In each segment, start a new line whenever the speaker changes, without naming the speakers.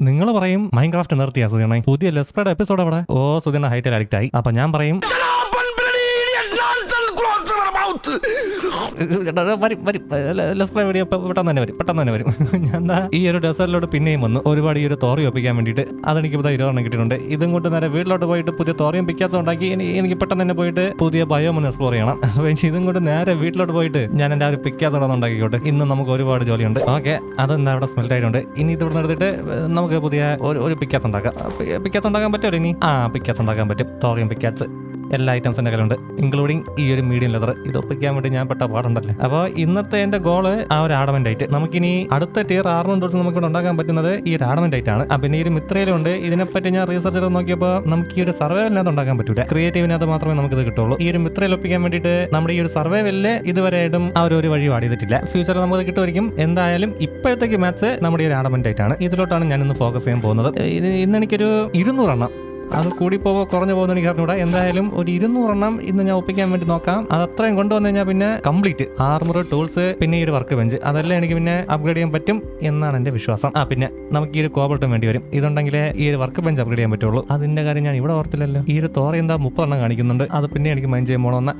നിങ്ങൾ പറയും മൈൻക്രാഫ്റ്റ് നിർത്തിയാ സുധീണേ പുതിയ ലെസ്പ്രയുടെ എപ്പിസോഡ് അവിടെ. ഓ സുധീണ ഹൈറ്റിൽ അഡിക്റ്റ് ആയി. അപ്പൊ ഞാൻ പറയും വരും വരും. പെട്ടെന്ന് തന്നെ വരും പെട്ടെന്ന് തന്നെ വരും. ഞാൻ ഈ ഒരു ഡെസേർട്ടിലോട്ട് പിന്നെയും വന്നു. ഒരുപാട് ഈ ഒരു തോറി ഒപ്പിക്കാൻ വേണ്ടിയിട്ട് അതെനിക്ക് ഇപ്പോൾ ഇരുപതെണ്ണം കിട്ടിയിട്ടുണ്ട്. ഇതും കൊണ്ട് നേരെ വീട്ടിലോട്ട് പോയിട്ട് പുതിയ തോറിയും പിക്കാത്ത ഉണ്ടാക്കി എനിക്ക് പെട്ടെന്ന് തന്നെ പോയിട്ട് പുതിയ ബയോ ഒന്ന് എക്സ്പ്ലോർ ചെയ്യണം. അപ്പോൾ ഇതും കൊണ്ട് നേരെ വീട്ടിലോട്ട് പോയിട്ട് ഞാൻ എന്റെ ആ ഒരു ഉണ്ടെന്ന് ഉണ്ടാക്കിക്കോട്ടെ. ഇന്ന് നമുക്ക് ഒരുപാട് ജോലിയുണ്ട്. ഓക്കെ അതെന്താ അവിടെ സ്മെൽറ്റ് ആയിട്ടുണ്ട് ഇനി ഇത് ഇവിടെ നമുക്ക് പുതിയ ഒരു ഒരു ഉണ്ടാക്കാം. പിക്കാസ് ഉണ്ടാക്കാൻ പറ്റുമല്ലോ ഇനി? ആ പിക്കാസ് ഉണ്ടാക്കാൻ പറ്റും. തോറിയും പിക്കാസ് എല്ലാ ഐറ്റംസ് എന്റെ കയ്യിലുണ്ട് ഇൻക്ലൂഡിങ് ഈ ഒരു മീഡിയം ലെതർ ഇത് ഒപ്പിക്കാൻ വേണ്ടി ഞാൻ പെട്ട പാടുണ്ടല്ലേ? അപ്പോൾ ഇന്നത്തെ എന്റെ ഗോൾ ആ ഒരു ആഡമെന്റ് ആയിട്ട് നമുക്കിനി അടുത്ത ടിയർ ആറിനും ഡോട്ട്സ് നമുക്ക് ഇവിടെ ഉണ്ടാക്കാൻ പറ്റുന്നത് ഈ ഒരു ആഡമെന്റ് ആയിട്ടാണ് പിന്നെ ഈ ഒരു മിത്രയിലുണ്ട്. ഇതിനെപ്പറ്റി ഞാൻ റീസർച്ച് ചെയ്ത് നോക്കിയപ്പോൾ നമുക്ക് ഈ ഒരു സർവൈവലിനകത്ത് ഉണ്ടാക്കാൻ പറ്റൂല. ക്രിയേറ്റീവിനകത്ത് മാത്രമേ നമുക്ക് ഇത് കിട്ടുള്ളൂ. ഈ ഒരു മിത്രയിൽ ഒപ്പിക്കാൻ വേണ്ടിയിട്ട് നമ്മുടെ ഈ ഒരു സർവൈവലിൽ ഇതുവരെയായിട്ടും ആ ഒരു വഴി വാടിയിട്ടില്ല ഫ്യൂച്ചറിൽ നമുക്ക് കിട്ടുമായിരിക്കും. എന്തായാലും ഇപ്പോഴത്തേക്ക് മാച്ച് നമ്മുടെ ഈ ഒരു ആഡമെന്റ് ആയിട്ടാണ് ഇതിലോട്ടാണ് ഞാൻ ഇന്ന് ഫോക്കസ് ചെയ്യാൻ പോകുന്നത്. ഇന്ന് എനിക്കൊരു ഇരുന്നൂറെണ്ണം അത് കൂടി പോവോ കുറഞ്ഞു പോകുന്ന എനിക്ക് അറിഞ്ഞൂടാ. എന്തായാലും ഒരു ഇരുന്നൂറെണ്ണം ഇന്ന് ഞാൻ ഒപ്പിക്കാൻ വേണ്ടി നോക്കാം. അത് അത്രയും കൊണ്ടുവന്നു കഴിഞ്ഞാൽ പിന്നെ കംപ്ലീറ്റ്. ആർമർ ടൂൾസ് പിന്നെ ഈ ഒരു വർക്ക് ബെഞ്ച്. അതെല്ലാം എനിക്ക് പിന്നെ അപ്ഗ്രേഡ് ചെയ്യാൻ പറ്റും എന്നാണ് എന്റെ വിശ്വാസം. ആ പിന്നെ നമുക്ക് ഈ ഒരു കോബൾട്ടും വേണ്ടി വരും. ഇതുണ്ടെങ്കിലേ ഈ ഒരു വർക്ക് ബെഞ്ച് അപ്ഗ്രേഡ് ചെയ്യാൻ പറ്റുള്ളൂ. അതിന്റെ കാര്യം ഞാൻ ഇവിടെ ഓർത്തില്ലല്ലോ. ഈ ഒരു തോറ എന്താ മുപ്പതെണ്ണം കാണിക്കുന്നുണ്ട്. അത് പിന്നെ എനിക്ക് മൈൻഡ് ചെയ്യാൻ പോകണമെന്ന്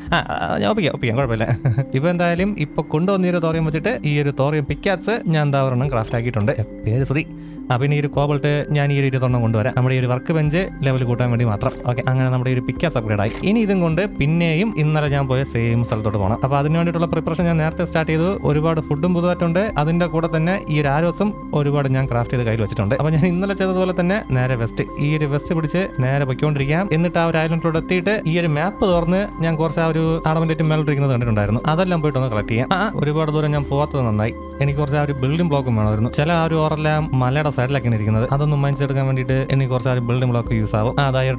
ഞാൻ ഒപ്പിക്കാം ഒപ്പിക്കാം. കുഴപ്പമില്ല. ഇപ്പൊ എന്തായാലും ഇപ്പൊ കൊണ്ടുവന്ന ഈ ഒരു തോറയും വെച്ചിട്ട് ഈ ഒരു തോറയും പിക്കാസ് ഞാൻ എന്താ ഒരെണ്ണം ക്രാഫ്റ്റ് ആക്കിയിട്ടുണ്ട്. പേര് ശ്രീ ആ പിന്നെ ഈ ഒരു കോബൾട്ട് ഞാൻ ഈ ഒരു ഇരുപത്തൊണ്ണം കൊണ്ടുവരാം. നമ്മുടെ ഈ ഒരു വർക്ക് ബെഞ്ച് ലെവൽ കൂട്ടാൻ വേണ്ടി മാത്രം. ഓക്കെ അങ്ങനെ നമ്മുടെ ഒരു പിക്കാസ് അപ്ഗ്രേഡ് ആയി. ഇനി ഇതും കൊണ്ട് പിന്നെയും ഇന്നലെ ഞാൻ പോയ സെയിം സ്ഥലത്തോട്ട് പോകണം അപ്പോൾ അതിന് വേണ്ടിയിട്ടുള്ള പ്രിപ്പറേഷൻ ഞാൻ നേരത്തെ സ്റ്റാർട്ട് ചെയ്തു. ഒരുപാട് ഫുഡും പുതുതായിട്ടുണ്ട്. അതിന്റെ കൂടെ തന്നെ ഈ ഒരു ആരോസും ഒരുപാട് ഞാൻ ക്രാഫ്റ്റ് ചെയ്ത് കയ്യിൽ വെച്ചിട്ടുണ്ട്. അപ്പോൾ ഞാൻ ഇന്നലെ ചെയ്തതുപോലെ തന്നെ നേരെ വെസ്റ്റ് ഈ ഒരു വെസ്റ്റ് പിടിച്ച് നേരെ പൊയ്ക്കൊണ്ടിരിക്കാം. എന്നിട്ട് ആ ഒരു ഐലൻഡിലോട്ട് എത്തിയിട്ട് ഈ ഒരു മാപ്പ് തുറന്ന് ഞാൻ കുറച്ച് ആ ഒരു ആടമന്റേറ്റ് മേലോട്ടിരിക്കുന്നത് കണ്ടിട്ടുണ്ടായിരുന്നു. അതെല്ലാം പോയിട്ട് ഒന്ന് കളക്ട് ചെയ്യാം. ആ ഒരുപാട് ദൂരം ഞാൻ പോകാത്തത് നന്നായി. എനിക്ക് കുറച്ച് ആ ഒരു ബിൽഡിംഗ് ബ്ലോക്കും വേണമായിരുന്നു. ചില ആ ഒരു ഓറെല്ലാം മലയുടെ സൈഡിലൊക്കെയാണ് ഇരിക്കുന്നത്. അതൊന്നും മനസ്സിലെടുക്കാൻ വേണ്ടിയിട്ട് എനിക്ക് കുറച്ച് ആ ഒരു ബിൽഡിംഗ് ബ്ലോക്ക് യൂസ് ആവും. ആ, അതായ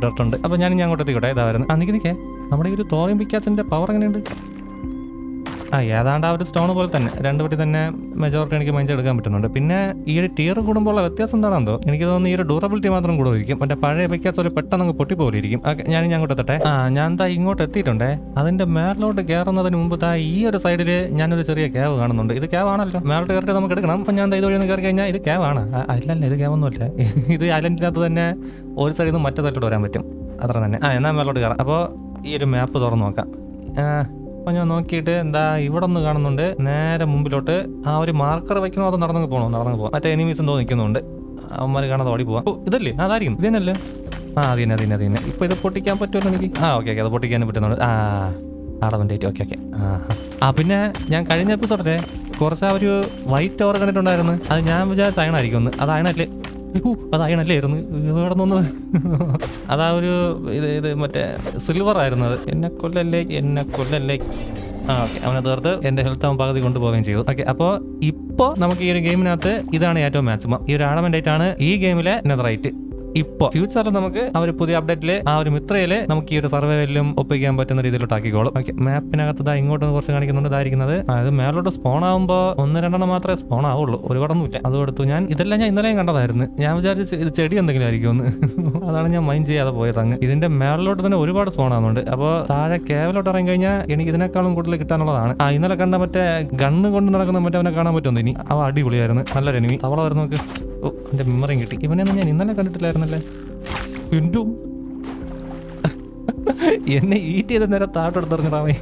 അപ്പോൾ ഞാൻ ഇനി അങ്ങോട്ട് എത്തിക്കോട്ടെ. ഇതായിരുന്നു ആ നിൽക്കി നിൽക്കേ നമ്മുടെ ഈ ഒരു തോറിയും പിക്കാച്ചിന്റെ പവർ എങ്ങനെയുണ്ട്? ആ ഏതാണ്ട് ആ ഒരു സ്റ്റോൺ പോലെ തന്നെ. രണ്ട് പറ്റി തന്നെ മെജോറിറ്റി എനിക്ക് മൈൻഡ് എടുക്കാൻ പറ്റുന്നുണ്ട്. പിന്നെ ഈ ഒരു ടീർ കൂടുമ്പോൾ ഉള്ള വ്യത്യാസം എന്താണെന്നോ എനിക്ക് തോന്നുന്നു ഈ ഒരു ഡ്യൂറബിലിറ്റി മാത്രം കൂടുതലിരിക്കും മറ്റേ പഴയ പിക്കാസ് ഒരു പെട്ടെന്ന് അങ്ങ് പൊട്ടിപ്പോലിരിക്കും ഓക്കെ ഞാൻ അങ്ങോട്ട് എത്തട്ടെ? ആ ഞാൻ എന്താ ഇങ്ങോട്ട് എത്തിയിട്ടുണ്ടേ. അതിന്റെ മേളിലോട്ട് കയറുന്നതിന് മുമ്പ് താ ഈ ഒരു സൈഡിൽ ഞാനൊരു ചെറിയ ക്യാവ് കാണുന്നുണ്ട്. ഇത് ക്യാവ് ആണല്ലോ. മേലോട്ട് കയറിയിട്ട് നമുക്ക് എടുക്കണം. അപ്പം ഞാൻ ഇത് വഴി കയറി കഴിഞ്ഞാൽ ഇത് ക്യാവ് ആണ്. അല്ലല്ല ഇത് ക്യാവ് ഇത് ഐലൻഡിനകത്ത് തന്നെ ഒരു സൈഡിൽ നിന്ന് മറ്റേ സൈഡിലോട്ട് വരാൻ പറ്റും. അത്ര തന്നെ. ആ എന്നാൽ മേലോട്ട് കയറാം. അപ്പോൾ ഈ ഒരു മാപ്പ് തുറന്ന് നോക്കാം. അപ്പൊ ഞാൻ നോക്കിയിട്ട് എന്താ ഇവിടെ ഒന്ന് കാണുന്നുണ്ട്. നേരെ മുമ്പിലോട്ട് ആ ഒരു മാർക്കർ വെക്കണോ അത് നടന്നു പോകണോ നടന്നു പോകാം മറ്റേ എനിമീസ് എന്തോ നിൽക്കുന്നുണ്ട്. അവന്മാർ കാണാതെ ഓടി പോവാ. ഓ ഇതല്ലേ? അതായിരിക്കും ഇത് തന്നെയല്ലേ? ആ അത് തന്നെ അത് ഇപ്പൊ ഇത് പൊട്ടിക്കാൻ പറ്റുമല്ലോ എനിക്ക്? ആ ഓക്കെ ഓക്കെ അത് പൊട്ടിക്കാൻ പറ്റുന്നുണ്ട്. ആ ആടവന്റെ ഓക്കെ ഓക്കെ. ആ ആ. പിന്നെ ഞാൻ കഴിഞ്ഞ എപ്പിസോഡിലെ കുറച്ച് ആ ഒരു വൈറ്റ് ടവർ കണ്ടിട്ടുണ്ടായിരുന്നു. അത് ഞാൻ വിചാരിച്ച അയണായിരിക്കും ഒന്ന്. അത് അയണല്ലേ? ഊ, അത് അയണല്ലേ ആയിരുന്നു ഇവിടെ നിന്ന്. അതാ ഒരു ഇത് ഇത് മറ്റേ സിൽവർ ആയിരുന്നത് എന്നെ കൊല്ലല്ലേ എന്നെ കൊല്ലല്ലേ. ആ ഓക്കെ അവനെ തീർത്ത് എന്റെ ഹെൽത്ത് അവൻ പകുതി കൊണ്ടുപോവുകയും ചെയ്തു. ഓക്കെ അപ്പോൾ ഇപ്പോൾ നമുക്ക് ഈ ഒരു ഗെയിമിനകത്ത് ഇതാണ് ഏറ്റവും മാക്സിമം ഈ ഒരു ആടമെന്റ് ആയിട്ടാണ് ഈ ഗെയിമിലെ നെതറൈറ്റ് ഇപ്പൊ ഫ്യൂച്ചറിൽ നമുക്ക് ആ ഒരു പുതിയ അപ്ഡേറ്റിൽ ആ ഒരു മിത്രയിൽ നമുക്ക് ഈ ഒരു സർവേയിലും ഒപ്പിക്കാൻ പറ്റുന്ന രീതിയിലോട്ട് ആക്കിക്കോളും. ഓക്കെ മാപ്പിനകത്ത് ഇതാ ഇങ്ങോട്ട് കുറച്ച് കാണിക്കുന്നുണ്ട് ഇതായിരിക്കുന്നത് അതായത് മേലോട്ട് സ്പോൺ ആകുമ്പോൾ ഒന്ന് രണ്ടെണ്ണം മാത്രമേ സ്പോൺ ആവുള്ളൂ. ഒരുപാടൊന്നുമില്ല അത് കൊടുത്തു ഞാൻ ഇതെല്ലാം ഞാൻ ഇന്നലെയും കണ്ടതായിരുന്നു. ഞാൻ വിചാരിച്ചു ഇത് ചെടി എന്തെങ്കിലും ആയിരിക്കും ഒന്ന് അതാണ് ഞാൻ മൈൻഡ് ചെയ്യാതെ പോയത് അങ്ങ്. ഇതിന്റെ മേളിലോട്ട് തന്നെ ഒരുപാട് സ്പോൺ ആവുന്നുണ്ട്. അപ്പോൾ താഴെ കേവലോട്ട് ഇറങ്ങി കഴിഞ്ഞാൽ എനിക്ക് ഇതിനേക്കാളും കൂടുതൽ കിട്ടാനുള്ളതാണ്. ആ ഇന്നലെ കണ്ട മറ്റേ ഗണ്ണ് കൊണ്ട് നടക്കുന്ന മറ്റേ അവനെ കാണാൻ പറ്റുമെന്ന് ഇനി? അവ അടിപൊളിയായിരുന്നു. നല്ലൊരു എനിമി തവള വരുന്നു നോക്ക്. ഓ എന്റെ മെമ്മറിയും കിട്ടി. ഇവനെയൊന്നും ഞാൻ ഇന്നലെ കണ്ടിട്ടില്ലായിരുന്നല്ലേ? എന്റെ എന്നെ ഈറ്റ് ചെയ്ത നേരം താഴോട്ടെടുത്തിറങ്ങടാവേ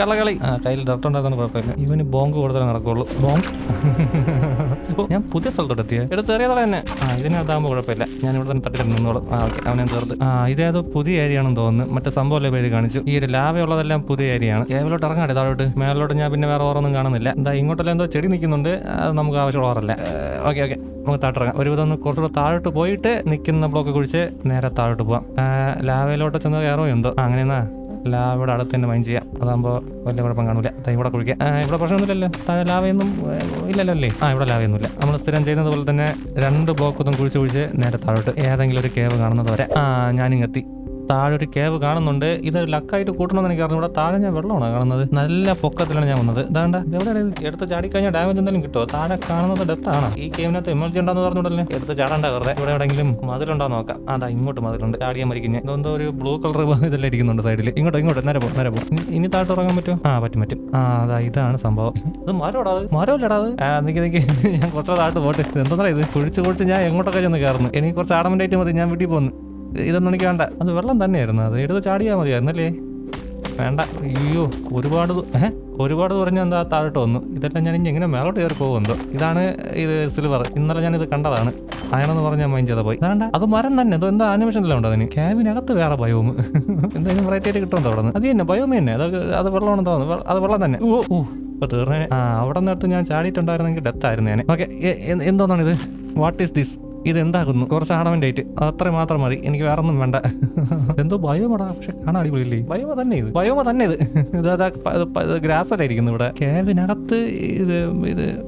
കള്ളകളി. ആ കയ്യിൽ ഡർട്ടുണ്ടായിരുന്നു കുഴപ്പമില്ല. ഇവന് ബോങ്ക് കൂടുതൽ നടക്കുള്ളൂ. ബോങ്ക് ഞാൻ പുതിയ സ്ഥലത്തോട്ട് എത്തിയത് എടുത്ത് എറിയതോടെ തന്നെ ആ ഇതിനകത്താകുമ്പോൾ കുഴപ്പമില്ല. ഞാൻ ഇവിടെ തന്നെ തട്ടി നിന്നോളും. ആ ഓക്കെ. അവനെ തീർത്ത്. ആ ഇതേതോ പുതിയ ഏരിയ ആണെന്ന് തോന്നുന്നു. മറ്റേ സംഭവം പേര് കാണിച്ചു? ഈ ഒരു ലാവയുള്ളതെല്ലാം പുതിയ ഏരിയ ആണ്. കേവലോട്ട് ഇറങ്ങാട്ടെ താഴോട്ട്? മേലോട്ട് ഞാൻ പിന്നെ വേറെ ഓറൊന്നും കാണുന്നില്ല. എന്താ ഇങ്ങോട്ടെല്ലാം എന്തോ ചെടി നിൽക്കുന്നുണ്ട്. അത് നമുക്ക് ആവശ്യമുള്ള ഓറല്ല. Okay okay. നമുക്ക് താട്ടിറങ്ങാം ഒരുവിധം ഒന്ന് കുറച്ചുകൂടെ താഴോട്ട് പോയിട്ട് നിൽക്കുന്ന ബ്ലോക്ക് കുഴിച്ച് നേരെ താഴോട്ട് പോവാം. ലാവയിലോട്ട് ചെന്ന് കയറോ എന്തോ? ആ, അങ്ങനെയെന്നാ ഇവിടെ അടുത്ത് തന്നെ മൈൻ ചെയ്യാം. അതാകുമ്പോൾ വലിയ കുഴപ്പം കാണില്ല ഇവിടെ കുഴിക്കാം. ഇവിടെ പ്രശ്നമൊന്നുമില്ലല്ലോ താഴെ ലാവയൊന്നും ഇല്ലല്ലോ അല്ലേ? ആ ഇവിടെ ലാവയൊന്നുമില്ല. നമ്മൾ സ്ഥിരം ചെയ്യുന്നത് പോലെ തന്നെ രണ്ട് ബ്ലോക്ക് ഒന്നും കുഴിച്ച് കുഴിച്ച് നേരെ താഴോട്ട് ഏതെങ്കിലും ഒരു കേവ് കാണുന്നത് വരെ. ആ ഞാനിങ്ങെത്തി. താഴെ ഒരു കേവ് കാണുന്നുണ്ട്. ഇത് ലക്കായിട്ട് കൂട്ടണമെന്ന് എനിക്ക് അറിഞ്ഞൂടാ താഴെ ഞാൻ വെള്ളമാണ് കാണുന്നത്. നല്ല പൊക്കത്തിലാണ് ഞാൻ വന്നത്. ഇതാണ്ട ഇത് എടുത്ത് ചാടിക്കഴിഞ്ഞാൽ ഡാമേജ് എന്തെങ്കിലും കിട്ടുമോ താഴെ കാണുന്നത് ഡെത്താണ് ഈ ഗെയിമിനകത്ത് എമർജി ഉണ്ടെന്ന് പറഞ്ഞുണ്ടല്ലേ എടുത്ത് ചാടണ്ട വെറുതെ. ഇവിടെ എവിടെയെങ്കിലും മതിലുണ്ടോ നോക്കാം. അതാ ഇങ്ങോട്ട് മതിലുണ്ട്. ചാടിയാൽ മരിക്കുന്നത് ഇതെന്തോ ഒരു ബ്ലൂ കളർ ഇതെല്ലാം ഇരിക്കുന്നുണ്ട് സൈഡിൽ ഇങ്ങോട്ട് ഇങ്ങോട്ട്. നേരെ പോകും നേരെ പോകും ഇനി താഴോട്ട് ഇറങ്ങാൻ പറ്റുമോ? ആ പറ്റും പറ്റും. ആ അതാ ഇതാണ് സംഭവം. ഇത് മരമോടാ അത്? മരമല്ലടാ അത്. എനിക്ക് എനിക്ക് നിക്ക്. ഞാൻ കുറച്ചുകൂടെ താഴോട്ട് പോട്ടെ. എന്താ ഇത്? കുഴിച്ച് കുഴിച്ച് ഞാൻ എങ്ങോട്ടൊക്കെ ചെന്ന് കയറുന്നു. എനിക്ക് കുറച്ച് ആടമന്റായിട്ട് മതി. ഞാൻ വീട്ടിൽ പോകുന്നു. ഇതൊന്നും എനിക്ക് വേണ്ട. അത് വെള്ളം തന്നെയായിരുന്നു. അത് എടുത്ത് ചാടിയാൽ മതിയായിരുന്നു അല്ലേ വേണ്ട. അയ്യോ ഒരുപാട് ഒരുപാട് കുറഞ്ഞ എന്താ താഴോട്ട് വന്നു. ഇതെല്ലാം ഞാൻ ഇനി എങ്ങനെ മേലോട്ട് കയറി പോകുമെന്തോ ഇതാണ് ഇത് സിൽവർ ഇന്നലെ ഞാൻ ഇത് കണ്ടതാണ് അയണെന്ന് പറഞ്ഞാൽ മൈൻഡ് ചെയ്താൽ പോയി. വേണ്ട അത് മരം തന്നെ. എന്തോ എന്താ ആനിമേഷനിലും ഉണ്ട് അതിന്? ക്യാബിനകത്ത് വേറെ ബയോമ് എന്തായാലും വെറൈറ്റി ആയിട്ട് കിട്ടുമെന്നോ അവിടെ നിന്ന് അത് തന്നെ ബയോമ തന്നെ. അത് അത് വെള്ളം തോന്നുന്നു. അത് വെള്ളം തന്നെ. ഓ ഓ ഇപ്പോൾ തീർന്നേ ആ അവിടെ നിന്നിട്ട് ഞാൻ ചാടിയിട്ടുണ്ടായിരുന്നെങ്കിൽ ഡെത്ത് ആയിരുന്നു ഞാൻ ഓക്കെ എന്തോന്നാണിത്? വാട്ട് ഈസ് ദിസ് ഇത് കുറച്ച് കുറച്ച് ഡേറ്റ് അത്ര മാത്രം മതി. എനിക്ക് വേറെ ഒന്നും വേണ്ട. എന്തോ ബയോമടാ പക്ഷെ കാണാൻ അടിപൊളിയില്ലേ? ബയോമ തന്നെ ഇത്. ബയോമ തന്നെ ഇത്. ഇതാ ഗ്രാസ് അല്ലായിരിക്കുന്നു ഇവിടെ. കേവിനകത്ത് ഇത് ഇത്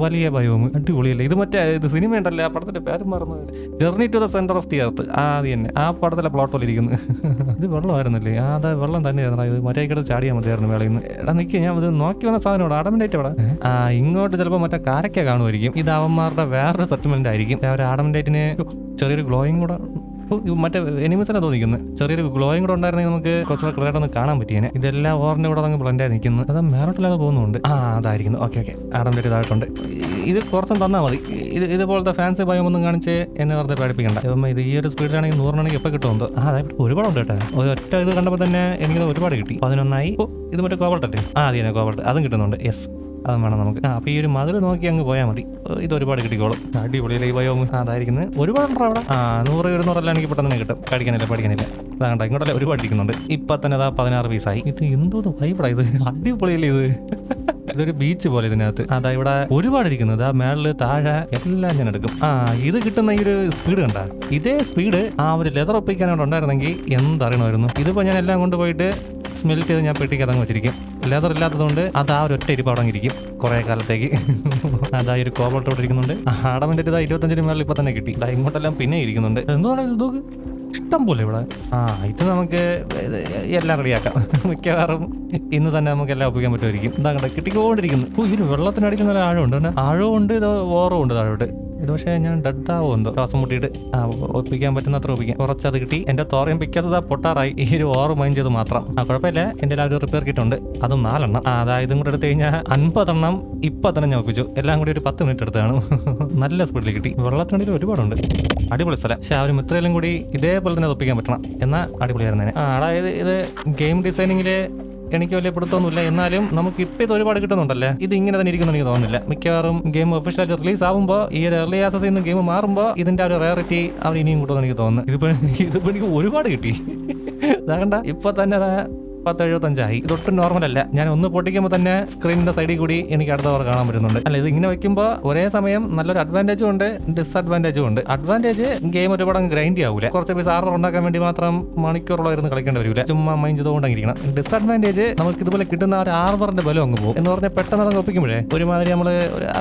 വലിയ ഭയവും അടിപൊളിയല്ലേ? ഇത് മറ്റേ ഇത് സിനിമ ഉണ്ടല്ലേ? ആ പടത്തിന്റെ പേര് മറന്നു journey to the centre of the earth ആ അത് തന്നെ. ആ പടത്തിലെ പ്ലോട്ട് പോലെ ഇരിക്കുന്നു. ഇത് വെള്ളമായിരുന്നില്ലേ? ആ അതെ വെള്ളം തന്നെയായിരുന്നു ഇത് മറ്റേ ചാടിയാൽ മതിയായിരുന്നു വേളയിൽ നിന്ന്. എടാ നിൽക്കുക ഞാൻ ഇത് നോക്കി വന്ന സാധനം ഇവിടെ ആടമന്റായിട്ട് ഇവിടെ ആ ഇങ്ങോട്ട് ചിലപ്പോൾ മറ്റേ കാരക്ക കാണുമായിരിക്കും. ഇത് അവന്മാരുടെ വേറൊരു സെറ്റിൽമെന്റ് ആയിരിക്കും. അവർ ചെറിയൊരു ഗ്ലോയിങ് കൂടെ ഓ, മറ്റേ എനിമിസിനെ തോന്നിക്കുന്നത് ചെറിയൊരു ഗ്ലോയിങ് കൂടെ ഉണ്ടായിരുന്നെങ്കിൽ നമുക്ക് കുറച്ചുകൂടെ ക്ലിയർ ഒന്ന് കാണാൻ പറ്റിയേനെ. ഇതെല്ലാം ഓറിന്റെ കൂടെ അങ്ങ് ആയി നിൽക്കുന്നു. അത് മേറോട്ടിലാണ് പോകുന്നുണ്ട്. ആ അതായിരിക്കുന്നു. Okay okay. ആടം പേര് ഇതായിട്ടുണ്ട്. ഇത് കുറച്ചും തന്നാൽ മതി. ഇത് ഇതുപോലത്തെ ഫാൻസി ഭയം ഒന്നും കാണിച്ച് എന്നെ വെറുതെ പേടിപ്പിക്കണ്ട. ഇപ്പം ഇത് ഈ ഒരു സ്പീഡിലാണെങ്കിൽ നൂറിനാണെങ്കിൽ എപ്പോൾ കിട്ടുമെന്ന് ആ അതായത് ഒരുപാടുണ്ട് കേട്ടോ. ഒറ്റ ഇത് കണ്ടപ്പോൾ തന്നെ എനിക്കത് ഒരുപാട് കിട്ടി. പതിനൊന്നായി. ഇത് മറ്റേ കോബൾട്ട് ആ അതെ കോബൾട്ട് അതും കിട്ടുന്നുണ്ട്. യെസ് അതും വേണം നമുക്ക്. ആ അപ്പോൾ ഈ ഒരു മതിൽ നോക്കി അങ്ങ് പോയാൽ മതി. ഇത് ഒരുപാട് കിട്ടിക്കോളും. അടിപൊളി ആ, അതായിരിക്കുന്നത് ഒരുപാടുണ്ടോ അവിടെ? ആ നൂറ് ഇരുന്നൂറെല്ലാം എനിക്ക് പെട്ടെന്ന് കിട്ടും. പഠിക്കാനില്ല പഠിക്കാനില്ല. അതാകണ്ട ഇങ്ങോട്ടല്ലേ ഒരുപാട് ഇരിക്കുന്നുണ്ട്. ഇപ്പം തന്നെ അതാ പതിനാറ് പീസായി. ഇത് എന്തോന്ന് വൈബടാ ഇത്. അടിപൊളിയല്ലേ ഇത്. ഇതൊരു ബീച്ച് പോലെ ഇതിനകത്ത്. അതാ ഇവിടെ ഒരുപാട് ഇരിക്കുന്നത് ആ മേളിൽ താഴെ എല്ലാം ഞാൻ എടുക്കും. ആ ഇത് കിട്ടുന്ന ഈ ഒരു സ്പീഡ് കണ്ട. ഇതേ സ്പീഡ് ആ ഒരു ലെതർ ഒപ്പിക്കാനോട് ഉണ്ടായിരുന്നെങ്കിൽ എന്തറിയണമായിരുന്നു. ഇതിപ്പോ ഞാൻ എല്ലാം കൊണ്ടുപോയിട്ട് സ്മെൽറ്റ് ചെയ്ത് ഞാൻ പെട്ടിക്ക് അതങ്ങ് വെച്ചിരിക്കും. ലെതർ ഇല്ലാത്തതുകൊണ്ട് അത് ആ ഒരു ഒറ്റ ഇരിപ്പ് അവിടെ ഇരിക്കും കുറെ കാലത്തേക്ക്. അതാ ഒരു കോബോട്ടോട്ട് ഇരിക്കുന്നുണ്ട്. ആടമിന്റെ ഇതാ ഇരുപത്തഞ്ചിന് മേളിൽ ഇപ്പൊ തന്നെ കിട്ടി. ഇങ്ങോട്ടെല്ലാം പിന്നെ ഇരിക്കുന്നുണ്ട്. എന്തുകൊണ്ടാണ് ഇത് നോക്ക്? ഇഷ്ടം പോലെ ഇവിടെ. ആ ഇത് നമുക്ക് എല്ലാം റെഡിയാക്കാം മിക്കവാറും ഇന്ന് തന്നെ നമുക്ക് എല്ലാം ഒപ്പിക്കാൻ പറ്റുമായിരിക്കും. എന്താ കണ്ട കിട്ടിക്കൊണ്ടിരിക്കുന്നു. ഓ ഈ ഒരു വെള്ളത്തിനടിയിൽ നല്ല ആഴമുണ്ട് ഉണ്ട് ഇത് ഓറവും ഉണ്ട് താഴോട്ട്. ഇത് പക്ഷേ ഞാൻ ഡെഡ് എന്തോ. ശ്വാസം മുട്ടിയിട്ട് ഒപ്പിക്കാൻ പറ്റുന്ന അത്ര ഒപ്പിക്കാം കുറച്ചത് കിട്ടി. എന്റെ തോറയും പിക്കാത്തത് പൊട്ടാറായി. ഈ ഒരു ഓറ് മൈൻഡ് ചെയ്ത് മാത്രം. ആ കുഴപ്പമില്ല. എന്റെ ആ ഒരു റിപ്പയർ കിട്ടുണ്ട് അതും നാലെണ്ണം. അതായത് കൂടെ എടുത്തു കഴിഞ്ഞാൽ അൻപതെണ്ണം ഇപ്പൊ തന്നെ ഞാൻ ഒപ്പിച്ചു. എല്ലാം കൂടി ഒരു പത്ത് മിനിറ്റ് എടുത്താണ് നല്ല സ്പീഡിൽ കിട്ടി. വെള്ളത്തിനുണ്ടിൽ ഒരുപാടുണ്ട്. അടിപൊളി സ്ഥലം. പക്ഷെ ആ ഒരു മിത്രയിലും കൂടി ഇതേപോലെ തന്നെ ഒപ്പിക്കാൻ പറ്റണം. എന്നാ അടിപൊളിയായിരുന്നേ ആ അതായത് ഇത് ഗെയിം ഡിസൈനിങ്ങിൽ എനിക്ക് വലിയ പിടുത്തമൊന്നുമില്ല. എന്നാലും നമുക്ക് ഇപ്പൊ ഇത് ഒരുപാട് കിട്ടുന്നുണ്ടല്ലേ? ഇത് ഇങ്ങനെ തന്നെ ഇരിക്കുന്നു എനിക്ക് തോന്നുന്നില്ല. മിക്കവാറും ഗെയിം ഒഫീഷ്യലായിട്ട് റിലീസ് ആകുമ്പോൾ ഈ ഒരു എർലി ആസസിൽ നിന്ന് ഗെയിം മാറുമ്പോൾ ഇതിന്റെ ഒരു റയറിറ്റി അവർ ഇനിയും കൂട്ടുമെന്ന് എനിക്ക് തോന്നുന്നു. ഇതിപ്പോ ഇതിപ്പോ എനിക്ക് ഒരുപാട് കിട്ടി. ഇതാകണ്ട ഇപ്പൊ തന്നെ പത്ത് എഴുപത്തഞ്ചായി ഇതൊട്ടും നോർമൽ അല്ല. ഞാൻ ഒന്ന് പൊട്ടിക്കുമ്പോൾ തന്നെ സ്ക്രീനിന്റെ സൈഡിൽ കൂടി എനിക്ക് അടുത്ത ഓവർ കാണാൻ പറ്റുന്നുണ്ട്. അല്ല ഇത് ഇങ്ങനെ വെക്കുമ്പോൾ ഒരേ സമയം നല്ലൊരു അഡ്വാന്റേജും ഉണ്ട് ഡിസ്അഡ്വാന്റേജും ഉണ്ട്. അഡ്വാന്റേജ് ഗെയിം ഒരുപാട് ഗ്രൈൻഡ് ആവില്ല കുറച്ച് പൈസ ആർഡർ ഉണ്ടാക്കാൻ വേണ്ടി മാത്രം മണിക്കൂറോളം ഇരുന്ന് കളിക്കേണ്ടി വരില്ല ചുമ്മാ മൈൻഡ് ചെയ്തുകൊണ്ടിരിക്കണം ഡിസ്അഡ്വാന്റേജ് നമുക്ക് ഇതുപോലെ കിട്ടുന്ന ഒരു ആർബറിന്റെ ബലം അങ്ങ് പോകും. എന്ന് പറഞ്ഞാൽ പെട്ടെന്ന് അത് ഒപ്പിക്കുമ്പോഴേ ഒരുമാതിരി നമ്മൾ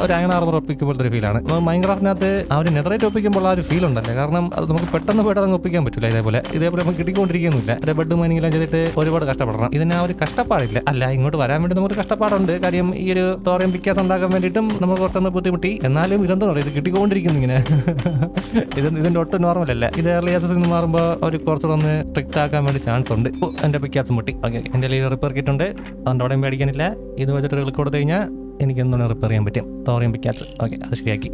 ഒരു അയൺ ആർബർ ഒപ്പിക്കുമ്പോഴത്തെ ഒരു ഫീലാണ് മൈൻക്രാഫ്റ്റിനകത്ത് ആ ഒരു നെതറേറ്റ് ഒപ്പിക്കുമ്പോൾ ആ ഒരു ഫീൽ ഉണ്ടല്ലേ? കാരണം അത് നമുക്ക് പെട്ടെന്ന് അതങ്ങ് ഒപ്പിക്കാൻ പറ്റില്ല ഇതേപോലെ. ഇതേപോലെ നമുക്ക് കിട്ടിക്കൊണ്ടിരിക്കുന്നില്ല ബെഡ് ബെഡ് മൈനിങ്ങെല്ലാം ചെയ്തിട്ട് ഒരുപാട് കഷ്ടപ്പെടണം ഇതിന് ആ ഒരു കഷ്ടപ്പാടില്ല. അല്ല ഇങ്ങോട്ട് വരാൻ വേണ്ടി നമുക്ക് കഷ്ടപ്പാടുണ്ട്. കാര്യം ഈ ഒരു തോറയും പിക്കാസ് ഉണ്ടാക്കാൻ വേണ്ടിയിട്ടും നമുക്ക് കുറച്ചൊന്ന് ബുദ്ധിമുട്ടി. എന്നാലും ഇതെന്താ ഇത് കിട്ടിക്കൊണ്ടിരിക്കുന്നു ഇങ്ങനെ. ഇത് ഇതിന്റെ ഒട്ടും നോർമൽ അല്ല. ഇത് ഏർലി ആസസിൽ നിന്ന് മാറുമ്പോൾ അവർ കുറച്ചുകൂടെ ഒന്ന് സ്ട്രിക്റ്റ് ആക്കാൻ വേണ്ടി ചാൻസ് ഉണ്ട്. എന്റെ പിക്കാസ് മുട്ടി. ഓക്കെ കയ്യിൽ റിപ്പയർ കിറ്റ് ഉണ്ട്. അതുകൊണ്ട് അവിടെ മേടിക്കാനില്ല ഇത് വെച്ചിട്ട് കൊടുത്തു കഴിഞ്ഞാൽ എനിക്ക് എന്താണ് റിപ്പയർ ചെയ്യാൻ പറ്റും. തോറിയും പിക്കാച്ച് ഓക്കെ അത് ശരിയാക്കി.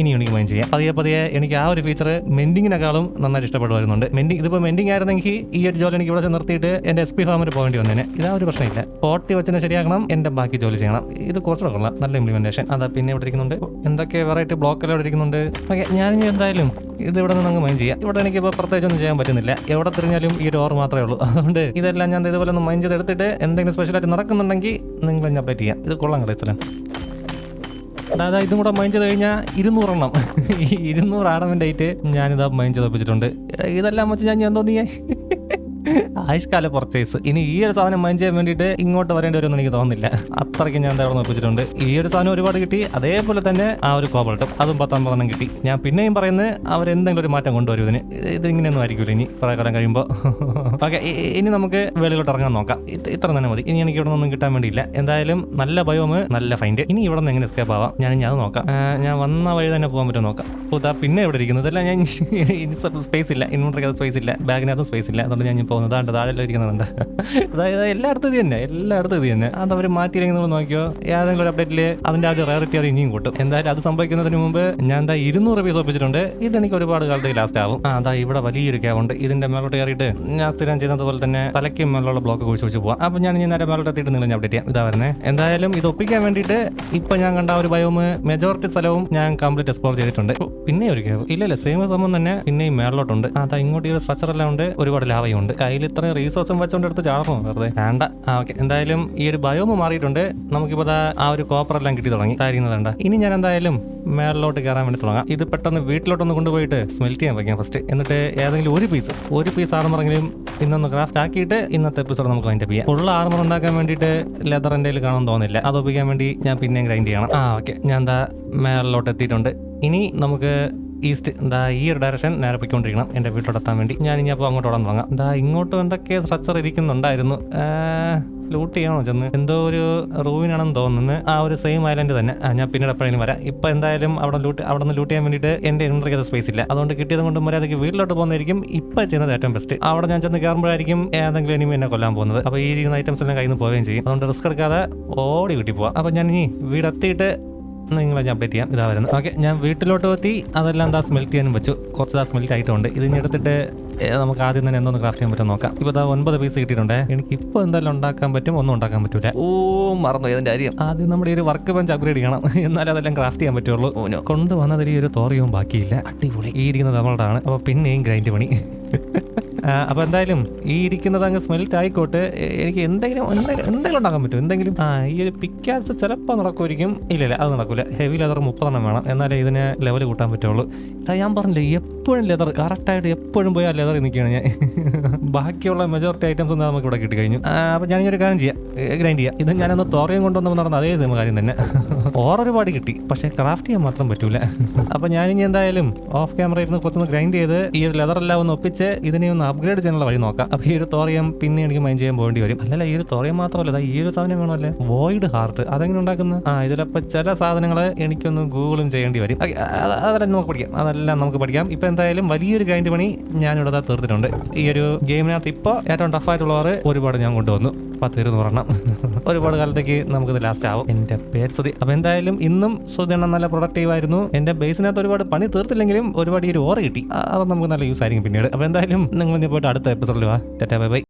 ഇനി എനിക്ക് മൈൻഡ് ചെയ്യാം. പതിയെ പതിയെ എനിക്ക് ആ ഒരു ഫീച്ചർ മെൻഡിങ്ങിനെക്കാളും നന്നായിട്ട് ഇഷ്ടപ്പെടുവായിരുന്നുണ്ട് മെൻഡിങ് ഇതിപ്പോൾ മെൻഡിങ് ആയിരുന്നെങ്കിൽ ഈ ഒരു ജോലി എനിക്ക് ഇവിടെ നിർത്തിയിട്ട് എന്റെ എസ് പി ഫാമിൽ പോകേണ്ടി വന്നേനെ. ഇതാ ഒരു പ്രശ്നമില്ല. പോട്ടി വെച്ചിനെ ശരിയാക്കണം എന്റെ ബാക്കി ജോലി ചെയ്യണം. ഇത് കുറച്ചുകൂടെ കൊള്ളാം. നല്ല ഇംപ്ലിമെന്റേഷൻ അതാ പിന്നെ ഇവിടെ ഇരിക്കുന്നുണ്ട്. എന്തൊക്കെ വെറൈറ്റി ബ്ലോക്കിൽ ഇവിടെ ഇരിക്കുന്നുണ്ട്? ഓക്കെ ഞാൻ ഇനി എന്തായാലും ഇത് ഇവിടെ നിന്ന് അങ്ങ് മൈൻഡ് ചെയ്യാം. ഇവിടെ എനിക്ക് ഇപ്പോൾ പ്രത്യേകിച്ച് ഒന്നും ചെയ്യാൻ പറ്റുന്നില്ല. എവിടെ തിരിഞ്ഞാലും ഈ ഒരു ഓർ മാത്രമേ ഉള്ളൂ. അതുകൊണ്ട് ഇതെല്ലാം ഞാൻ ഇതുപോലെ ഒന്ന് മൈൻഡ് ചെയ്ത് എടുത്തിട്ട് എന്തെങ്കിലും സ്പെഷ്യലായിട്ട് നടക്കുന്നുണ്ടെങ്കിൽ നിങ്ങൾ ഞാൻ അപ്ഡേറ്റ് ചെയ്യാം. ഇത് കൊള്ളാം കളിച്ചല്ലേ അതായത് ഇതും കൂടെ മൈൻഡ് ചെയ്ത് കഴിഞ്ഞാൽ ഇരുന്നൂറെണ്ണം. ഇരുന്നൂറ് ആടമെന്റ് ആയിട്ട് ഞാനിതാ മൈൻ ചെയ്ത് വെച്ചിട്ടുണ്ട് ഇതെല്ലാം വെച്ച് ഞാൻ ഞാൻ തോന്നിയേ ആയുഷ്കാല പർച്ചേസ് ഇനി ഈ ഒരു സാധനം മൈൻഡ് ചെയ്യാൻ വേണ്ടിയിട്ട് ഇങ്ങോട്ട് വരേണ്ടി വരുമെന്ന് എനിക്ക് തോന്നുന്നില്ല. അത്രയ്ക്ക് ഞാൻ അവിടെ ഒപ്പിച്ചിട്ടുണ്ട് ഈ ഒരു സാധനം ഒരുപാട് കിട്ടി. അതേപോലെ തന്നെ ആ ഒരു കോബൾട്ടും. അതും പത്താം പതിനെണ്ണം കിട്ടി. ഞാൻ പിന്നെയും പറയുന്നത് അവരെന്തെങ്കിലും ഒരു മാറ്റം കൊണ്ടുവരും ഇതിന്. ഇത് ഇങ്ങനെയൊന്നും ആയിരിക്കില്ല ഇനി. കുറെ കാലം കഴിയുമ്പോൾ ഓക്കെ ഇനി നമുക്ക് വെളിയിലോട്ട് ഇറങ്ങാൻ നോക്കാം. ഇത് ഇത്ര തന്നെ മതി. ഇനി എനിക്ക് ഇവിടെ ഒന്നും കിട്ടാൻ വേണ്ടിയില്ല. എന്തായാലും നല്ല ബയോമ് നല്ല ഫൈൻഡ് ഇനി ഇവിടെ നിന്ന് എങ്ങനെ എസ്കേപ്പ് ആവാം? ഞാൻ ഇനി അത് നോക്കാം. ഞാൻ വന്ന വഴി തന്നെ പോകാൻ പറ്റും നോക്കാം. അപ്പോൾ പിന്നെ ഇവിടെ ഇരിക്കുന്നത് അല്ല ഞാൻ സ്പേസ് ഇല്ല. ഇൻവെർട്ടറിക്കകത്ത് സ്പേസ് ഇല്ല. ബാഗിനകത്തും സ്പേസ് ഇല്ല. അതുകൊണ്ട് ഞാൻ പോകുന്നത്. അതാണ്ട് താഴെ ഇരിക്കുന്നുണ്ട് അതായത് എല്ലായിടത്തും ഇത് തന്നെ. എല്ലായിടത്തും ഇത് തന്നെ. അത് അവർ മാറ്റിയില്ലെങ്കിൽ നമ്മൾ നോക്കിയോ? ഏതെങ്കിലും ഒരു അപ്ഡേറ്റിൽ അതിന്റെ ആ ഒരു റയറിറ്റി അത് ഇനിയും കൂട്ടും. എന്തായാലും അത് സംഭവിക്കുന്നതിന് മുമ്പ് ഞാൻ എന്താ ഇരുന്നൂറ് പീസ് ഒപ്പിച്ചിട്ടുണ്ട് ഇതെനിക്ക് ഒരുപാട് കാലത്തേക്ക് ലാസ്റ്റ് ആവും. ആ അതാ ഇവിടെ വലിയൊരു ക്യാബുണ്ട് ഇതിന്റെ മേലോട്ട് കയറിയിട്ട് ഞാൻ സ്ഥിരം ചെയ്യുന്നത് പോലെ തന്നെ തലയ്ക്കും മേലുള്ള ബ്ലോക്ക് കുഴിച്ച് വെച്ച് പോവാം. അപ്പൊ ഞാൻ ഇനി നേരെ മേലോട്ട് എത്തിയിട്ട് നിങ്ങൾ അപ്ഡേറ്റ് ചെയ്യാം. ഇതാ വരുന്നത് എന്തായാലും ഇത് ഒപ്പിക്കാൻ വേണ്ടിയിട്ട് ഇപ്പൊ ഞാൻ കണ്ട ഒരു ബയോമ് മെജോറിറ്റി സ്ഥലവും ഞാൻ കംപ്ലീറ്റ് എക്സ്പ്ലോർ ചെയ്തിട്ടുണ്ട്. പിന്നെ ഒരു ക്യാബ് ഇല്ല ഇല്ല. സെയിം സംഭവം തന്നെ പിന്നെയും മേളിലോട്ടുണ്ട്. അതാ ഇങ്ങോട്ട് ഈ ഒരു സ്ട്രക്ചർ എല്ലാം ഉണ്ട്. ഒരുപാട് ലാവയും ഉണ്ട്. കയ്യിൽ ഇത്രയും റീസോഴ്സും വെച്ചോണ്ട് എടുത്ത് ചാടണോ? വെറുതെ. വേണ്ട. ആ ഓക്കെ എന്തായാലും ഈ ഒരു ബയോമ് മാറിയിട്ടുണ്ട്. നമുക്കിപ്പോ ആ ഒരു കോപ്പർ എല്ലാം കിട്ടി തുടങ്ങി. കാര്യങ്ങൾ ഇനി ഞാൻ എന്തായാലും മേളിലോട്ട് കയറാൻ വേണ്ടി തുടങ്ങാം. ഇത് പെട്ടെന്ന് വീട്ടിലോട്ടൊന്ന് കൊണ്ടുപോയിട്ട് സ്മെൽറ്റ് ചെയ്യാൻ വയ്ക്കാം ഫസ്റ്റ് എന്നിട്ട് ഏതെങ്കിലും ഒരു പീസ് ഒരു പീസ് ആർമറെങ്കിലും ഇന്നൊന്ന് ക്രാഫ്റ്റ് ആക്കിയിട്ട് ഇന്നത്തെ എപ്പിസോഡ് നമുക്ക് അതിന്റെ ചെയ്യാം. ഫുൾ ആർമർ ഉണ്ടാക്കാൻ വേണ്ടിയിട്ട് ലെതർ എന്റെ കാണാൻ തോന്നില്ല അത് ഒപ്പിക്കാൻ വേണ്ടി ഞാൻ പിന്നെയും ഗ്രൈൻഡ് ചെയ്യണം. ആ ഓക്കെ ഞാൻ എന്താ മേളിലോട്ട് എത്തിയിട്ടുണ്ട്. ഇനി നമുക്ക് ഈസ്റ്റ് എന്താ ഈ ഒരു ഡയറക്ഷൻ നേരെ പോയിക്കൊണ്ടിരിക്കണം എന്റെ വീട്ടിലോടെത്താൻ വേണ്ടി. ഞാൻ ഇനി അപ്പോൾ അങ്ങോട്ട് ഓടാൻ തുടങ്ങാം. എന്താ ഇങ്ങോട്ടും എന്തൊക്കെ സ്ട്രക്ചർ ഇരിക്കുന്നുണ്ടായിരുന്നു. ലൂട്ട് ചെയ്യണോ ചെന്ന്? എന്തോ ഒരു റൂവിനാണെന്ന് തോന്നുന്നു. ആ ഒരു സെയിം ഐലൻഡ് തന്നെ. ഞാൻ പിന്നീട് എപ്പോഴെങ്കിലും വരാം. ഇപ്പൊ എന്തായാലും അവിടെ ലൂട്ട് അവിടെ നിന്ന് ലൂട്ട് ചെയ്യാൻ വേണ്ടിയിട്ട് എന്റെ ഇൻവെർട്ടറിക്കത് സ്പേസ് ഇല്ല. അതുകൊണ്ട് കിട്ടിയത് കൊണ്ട് മര്യാദയ്ക്ക് വീട്ടിലോട്ട് പോകുന്നതായിരിക്കും ഇപ്പൊ ചെയ്യുന്നത് ഏറ്റവും ബെസ്റ്റ് അവിടെ ഞാൻ ചെന്ന് കയറുമ്പോഴായിരിക്കും ഏതെങ്കിലും ഇനിയും എന്നെ കൊല്ലാൻ പോകുന്നത്. അപ്പോൾ ഈ ഇരിക്കുന്ന ഐറ്റംസ് എല്ലാം കയ്യിൽ നിന്ന് പോവുകയും ചെയ്യും. അതുകൊണ്ട് റിസ്ക് എടുക്കാതെ ഓടി കിട്ടി പോവാം. അപ്പോൾ ഞാൻ ഇനി വീടെത്തിയിട്ട് നിങ്ങളെ ഞാൻ അപ്ഡേറ്റ് ചെയ്യാം ഇതാ വരുന്നത് ഓക്കെ ഞാൻ വീട്ടിലോട്ട് എത്തി. അതെല്ലാം ദാ സ്മെൽറ്റ് ചെയ്യാനും വെച്ചു. കുറച്ച് ദാ സ്മെൽറ്റ് ആയിട്ടുണ്ട്. ഇത് ഇനി എടുത്തിട്ട് നമുക്ക് ആദ്യം തന്നെ എന്തോന്ന് ക്രാഫ്റ്റ് ചെയ്യാൻ പറ്റും നോക്കാം. ഇപ്പൊ ദാ ഒൻപത് പീസ് കിട്ടിയിട്ടുണ്ട്. എനിക്ക് ഇപ്പോൾ എന്തായാലും ഉണ്ടാക്കാൻ പറ്റും ഒന്നും ഉണ്ടാക്കാൻ പറ്റൂല. ഓ മറന്നു ഇതിന്റെ കാര്യം. ആദ്യം നമ്മുടെ ഒരു വർക്ക് ബെഞ്ച് അപ്ഗ്രേഡ് ചെയ്യണം. എന്നാലേ അതെല്ലാം ക്രാഫ്റ്റ് ചെയ്യാൻ പറ്റുള്ളൂ. കൊണ്ടുവന്നതിൽ ഈ ഒരു തോറിയവും ബാക്കിയില്ല. അടിപൊളി. ഈ ഇരിക്കുന്നത് നമ്മളോടാണ് അപ്പൊ അപ്പോൾ പിന്നെയും ഗ്രൈൻഡ് പണി. ആ, അപ്പൊ എന്തായാലും ഈ ഇരിക്കുന്നത് അങ്ങ് സ്മെൽറ്റ് ആയിക്കോട്ടെ. എനിക്ക് എന്തെങ്കിലും എന്തെങ്കിലും എന്തെങ്കിലും ഉണ്ടാക്കാൻ പറ്റും എന്തെങ്കിലും? ആ ഈ ഒരു പിക്കാസ് ചിലപ്പോൾ നടക്കുമായിരിക്കും. ഇല്ല ഇല്ല അത് നടക്കൂല. ഹെവി ലെതർ മുപ്പതെണ്ണം വേണം. എന്നാലേ ഇതിന് ലെവൽ കൂട്ടാൻ പറ്റുള്ളൂ. ഇതാ ഞാൻ പറഞ്ഞില്ലേ എപ്പോഴും ലെതർ കറക്റ്റായിട്ട് എപ്പോഴും പോയി ആ ലെതർ നിൽക്കുകയാണ് ഞാൻ. ബാക്കിയുള്ള മെജോറിറ്റി ഐറ്റംസ് ഒന്നും നമുക്ക് ഇവിടെ കിട്ടി കഴിഞ്ഞു അപ്പോൾ അപ്പൊ ഞാനിങ്ങനെ ഒരു കാര്യം ചെയ്യാം. ഗ്രൈൻഡ് ചെയ്യാം. ഇത് ഞാനൊന്ന് തോറയും കൊണ്ടുവന്ന് നടന്ന അതേ സെയിം കാര്യം തന്നെ. ഓർ ഒരുപാട് കിട്ടി. പക്ഷെ ക്രാഫ്റ്റ് ചെയ്യാൻ മാത്രം പറ്റൂല. അപ്പൊ ഞാനിനി എന്തായാലും ഓഫ് ക്യാമറ ഇരുന്ന് കുറച്ചൊന്ന് ഗ്രൈൻഡ് ചെയ്ത് ഈ ഒരു ലെതർ എല്ലാം ഒന്ന് ഒപ്പിച്ച് ഇതിനെ ഒന്ന് അപ്ഗ്രേഡ് ചെയ്യാനുള്ള വഴി നോക്കാം. അപ്പൊ ഈ ഒരു തോറിയം പിന്നെ എനിക്ക് മൈൻഡ് ചെയ്യാൻ പോകേണ്ടി വരും. അല്ലല്ല ഈ ഒരു തോറിയം മാത്രമല്ല ഈ ഒരു സാധനം വേണമല്ലേ വോയിഡ് ഹാർട്ട് അതെങ്ങനെ ഉണ്ടാക്കുന്നത് ആ ഇതിലപ്പോ ചില സാധനങ്ങൾ എനിക്കൊന്ന് ഗൂഗിളും ചെയ്യേണ്ടി വരും. അതെല്ലാം നമുക്ക് പഠിക്കാം. അതെല്ലാം നമുക്ക് പഠിക്കാം. ഇപ്പൊ എന്തായാലും വലിയൊരു ഗ്രൈൻഡ് പണി ഞാനിവിടെ തീർത്തിട്ടുണ്ട്. ഈ ഒരു ഗെയിമിനകത്ത് ഇപ്പോൾ ഏറ്റവും ടഫായിട്ടുള്ളവർ ഒരുപാട് ഞാൻ കൊണ്ടുവന്നു. പത്ത് ഇരുന്നൂറെണ്ണം ഒരുപാട് കാലത്തേക്ക് നമുക്കിത് ലാസ്റ്റ് ആവും. എന്റെ പേര് സുതി അപ്പൊ എന്തായാലും ഇന്നും സുതി എണ്ണം നല്ല പ്രൊഡക്റ്റീവ് ആയിരുന്നു. എന്റെ ബേസിനകത്ത് ഒരുപാട് പണി തീർത്തില്ലെങ്കിലും ഒരുപാട് ഈ ഒരു ഓറ കിട്ടി. അത് നമുക്ക് നല്ല യൂസ് ആയിരിക്കും പിന്നീട്. അപ്പൊ എന്തായാലും നിങ്ങൾ ഇനി പോയിട്ട് അടുത്ത എപ്പിസോഡിൽ വാ. Tata bye bye